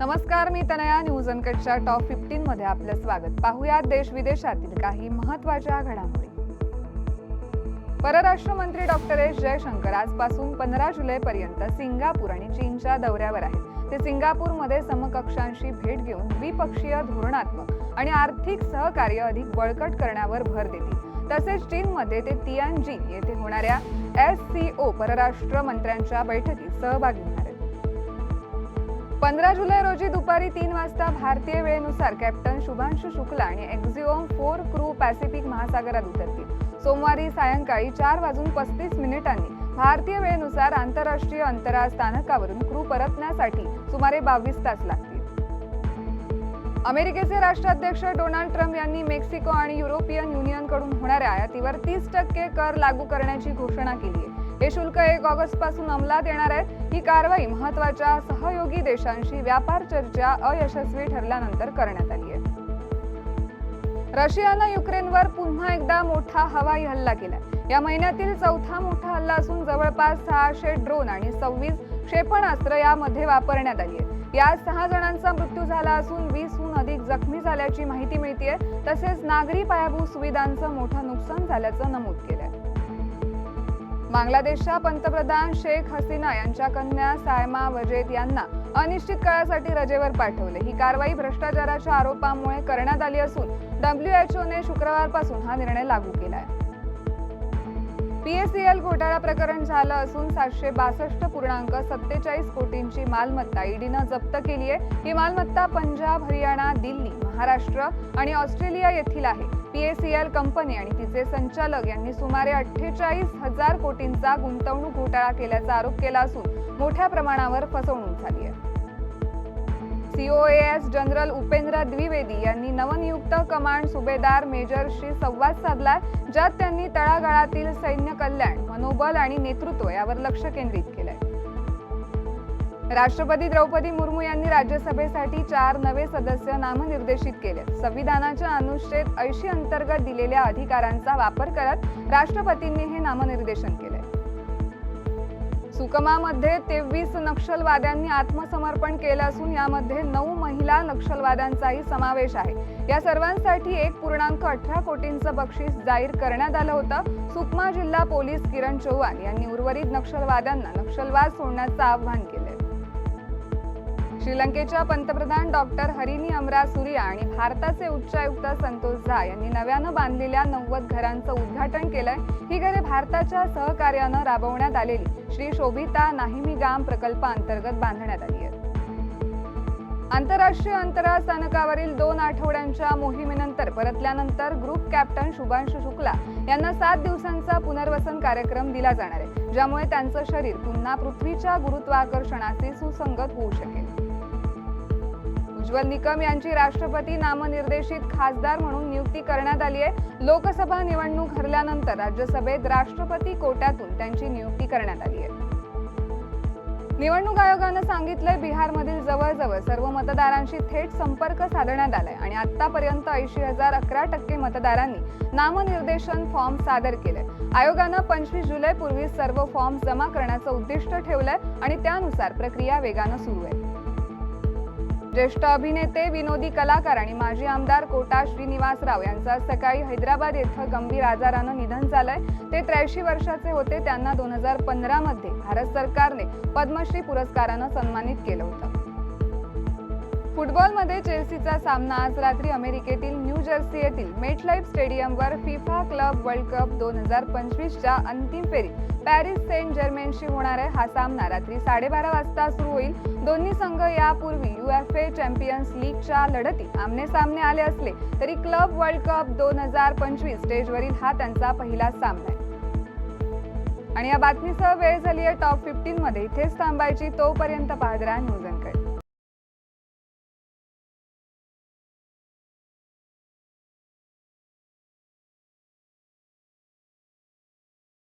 नमस्कार मी Tanaya. News अनकटच्या top fifteen मध्ये आपलं स्वागत. पाहुयात देश विदेशातील काही महत्त्वाच्या घडामोडी. परराष्ट्र मंत्री डॉक्टर एस. जयशंकर आजपासून पंधरा जुलै पर्यंत सिंगापूर आणि चीनच्या दौऱ्यावर आहेत. ते सिंगापूरमध्ये समकक्षांशी भेट घेऊन द्विपक्षीय धोरणात्मक आणि आर्थिक सहकार्य अधिक बळकट करण्यावर भर देतील. तसेच चीनमध्ये ते तियानजी येथे होणाऱ्या एस सी ओ परराष्ट्र मंत्र्यांच्या बैठकीत सहभागी होणार पंधरा जुलै रोजी दुपारी तीन वाजता भारतीय वेळेनुसार कॅप्टन शुभांशु शुक्ला आणि एक्झिओम फोर क्रू पॅसिफिक महासागरात उतरतील. सोमवारी सायंकाळी चार वाजून पस्तीस मिनिटांनी भारतीय वेळेनुसार आंतरराष्ट्रीय अंतराळ स्थानकावरून क्रू परतण्यासाठी सुमारे बावीस तास लागतील. अमेरिकेचे राष्ट्राध्यक्ष डोनाल्ड ट्रम्प यांनी मेक्सिको आणि युरोपियन युनियनकडून होणाऱ्या आयातीवर तीस टक्के कर लागू करण्याची घोषणा केली आहे. हे शुल्क एक ऑगस्टपासून अंमलात येणार आहे. ही कारवाई महत्त्वाच्या सहयोगी देशांशी व्यापार चर्चा अयशस्वी ठरल्यानंतर करण्यात आली आहे. रशियानं युक्रेनवर पुन्हा एकदा मोठा हवाई हल्ला केला या महिन्यातील चौथा मोठा हल्ला असून जवळपास सहाशे ड्रोन आणि सव्वीस क्षेपणास्त्र यामध्ये वापरण्यात आली आहे यात सहा जणांचा मृत्यू झाला असून वीसहून अधिक जखमी झाल्याची माहिती मिळतीये. तसेच नागरी पायाभूत सुविधांचं मोठं नुकसान झाल्याचं नमूद केलंय. बांगलादेशच्या पंतप्रधान शेख हसीना यांच्या कन्या सायमा वजेद यांना अनिश्चित काळासाठी रजेवर पाठवले. ही कारवाई भ्रष्टाचाराच्या आरोपामुळे करण्यात आली असून डब्ल्यू एच ओने शुक्रवारपासून हा निर्णय लागू केला आहे पीएससीएल घोटाळा प्रकरण झालं असून सातशे बासष्ट पूर्णांक सत्तेचाळीस कोटींची मालमत्ता ईडीनं जप्त केली आहे ही मालमत्ता पंजाब हरियाणा दिल्ली महाराष्ट्र आणि ऑस्ट्रेलिया येथील आहे. पीएससीएल कंपनी आणि तिचे संचालक यांनी सुमारे अठ्ठेचाळीस हजार कोटींचा गुंतवणूक घोटाळा केल्याचा आरोप केला असून मोठ्या प्रमाणावर फसवणूक झाली आहे. सीओएएस जनरल उपेंद्र द्विवेदी यांनी नवनियुक्त कमांड सुभेदार मेजरशी संवाद साधला ज्यात त्यांनी तळागाळातील सैन्य कल्याण मनोबल आणि नेतृत्व यावर लक्ष केंद्रित केलंय. राष्ट्रपती द्रौपदी मुर्मू यांनी राज्यसभेसाठी चार नवे सदस्य नामनिर्देशित केले. संविधानाच्या अनुच्छेद ऐंशी अंतर्गत दिलेल्या अधिकारांचा वापर करत राष्ट्रपतींनी हे नामनिर्देशन केले. सुकमामध्ये तेवीस नक्षलवाद्यांनी आत्मसमर्पण केलं असून यामध्ये नऊ महिला नक्षलवाद्यांचाही समावेश आहे. या सर्वांसाठी एक पूर्णांक अठरा कोटींचं बक्षीस जाहीर करण्यात आलं होतं. सुकमा जिल्हा पोलीस किरण चौहान यांनी उर्वरित नक्षलवाद्यांना नक्षलवाद सोडण्याचं आवाहन केले श्रीलंकेच्या पंतप्रधान डॉक्टर हरिनी अमरा सूर्या आणि भारताचे उच्चायुक्त संतोष झा यांनी नव्यानं बांधलेल्या नव्वद घरांचं उद्घाटन केलंय. ही घरे भारताच्या सहकार्यानं राबवण्यात आलेली. श्री शोभिता नाहिमी गाम प्रकल्पाअंतर्गत बांधण्यात आली आहे आंतरराष्ट्रीय अंतराळ स्थानकावरील दोन आठवड्यांच्या मोहिमेनंतर परतल्यानंतर ग्रुप कॅप्टन शुभांशु शुक्ला यांना सात दिवसांचा पुनर्वसन कार्यक्रम दिला जाणार आहे ज्यामुळे त्यांचं शरीर पुन्हा पृथ्वीच्या गुरुत्वाकर्षणाशी सुसंगत होऊ शकेल. उज्ज्वल निकम यांची राष्ट्रपती नामनिर्देशित खासदार म्हणून नियुक्ती करण्यात आली आहे. लोकसभा निवडणूक हरल्यानंतर राज्यसभेत राष्ट्रपती कोट्यातून त्यांची नियुक्ती करण्यात आली आहे. निवडणूक आयोगानं सांगितलंय बिहारमधील जवळजवळ सर्व मतदारांशी थेट संपर्क साधण्यात आलाय आणि आतापर्यंत ऐंशी हजार अकरा टक्के मतदारांनी नामनिर्देशन फॉर्म सादर केले आयोगानं पंचवीस जुलै पूर्वी सर्व फॉर्म जमा करण्याचं उद्दिष्ट ठेवलंय आणि त्यानुसार प्रक्रिया वेगानं सुरू आहे. ज्येष्ठ अभिनेते विनोदी कलाकार आणि माजी आमदार कोटा श्रीनिवासराव यांचं आज सकाळी हैदराबाद येथं गंभीर आजारानं निधन झालंय. ते त्र्याऐंशी वर्षाचे होते त्यांना दोन हजार पंधरामध्ये भारत सरकारने पद्मश्री पुरस्कारानं सन्मानित केलं होतं. फुटबॉलमध्ये चेल्सीचा सामना आज रात्री अमेरिकेतील न्यू जर्सी येथील मेटलाईफ स्टेडियमवर फिफा क्लब वर्ल्ड कप दोन हजार पंचवीसच्या अंतिम फेरीत पॅरिस सेंट जर्मेनशी होणार आहे हा सामना. रात्री साडेबारा वाजता सुरू होईल. दोन्ही संघ यापूर्वी युएफए चॅम्पियन्स लीगच्या लढतीत आमने सामने आले असले तरी क्लब वर्ल्ड कप दोन हजार पंचवीस स्टेजवरील हा त्यांचा पहिला सामना आहे. आणि या बातमीसह वेळ झाली आहे टॉप फिफ्टीन मध्ये. इथेच थांबायची तोपर्यंत पाहत राहा न्यूज